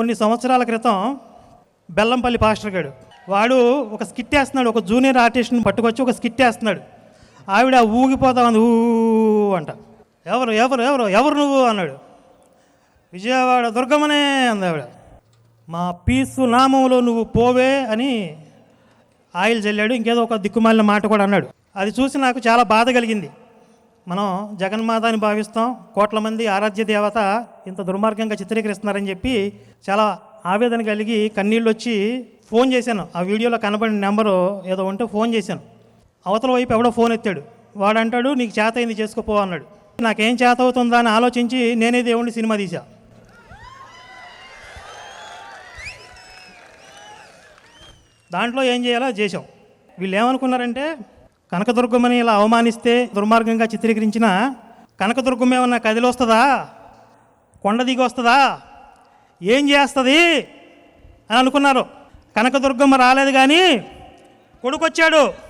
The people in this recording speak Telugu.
కొన్ని సంవత్సరాల క్రితం బెల్లంపల్లి పాస్టర్ గారు వాడు ఒక స్కిట్ వేస్తున్నాడు ఒక జూనియర్ ఆర్టిస్ట్ని పట్టుకొచ్చి ఒక స్కిట్ వేస్తున్నాడు. ఆవిడ ఊగిపోతా ఉంది ఊ అంట. ఎవరు ఎవరు ఎవరు ఎవరు నువ్వు అన్నాడు. విజయవాడ దుర్గమనే అంది ఆవిడ. మా పీసు నామంలో నువ్వు పోవే అని ఆయిల్ చల్లాడు ఇంకేదో ఒక దిక్కుమాలిన మాట కూడా అన్నాడు. అది చూసి నాకు చాలా బాధ కలిగింది. మనం జగన్మాత అని భావిస్తాం. కోట్ల మంది ఆరాధ్య దేవత ఇంత దుర్మార్గంగా చిత్రీకరిస్తున్నారని చెప్పి చాలా ఆవేదన కలిగి కన్నీళ్ళు వచ్చి ఫోన్ చేశాను. ఆ వీడియోలో కనబడిన నెంబరు ఏదో ఉంటే ఫోన్ చేశాను. అవతల వైపు ఎవడో ఫోన్ ఎత్తాడు. వాడు అంటాడు నీకు చేత అయింది చేసుకోపో అన్నాడు. నాకేం చేత అవుతుందా అని ఆలోచించి నేనే దేవుడిని సినిమా తీశా. దాంట్లో ఏం చేయాలో చేసాం వీళ్ళు ఏమనుకున్నారంటే కనకదుర్గమ్మని ఇలా అవమానిస్తే దుర్మార్గంగా చిత్రీకరించిన కనకదుర్గం ఏమన్నా కదిలి వస్తుందా కొండ దిగి వస్తుందా ఏం చేస్తుంది? అని అనుకున్నారు. కనకదుర్గమ్మ రాలేదు కానీ కొడుకొచ్చాడు.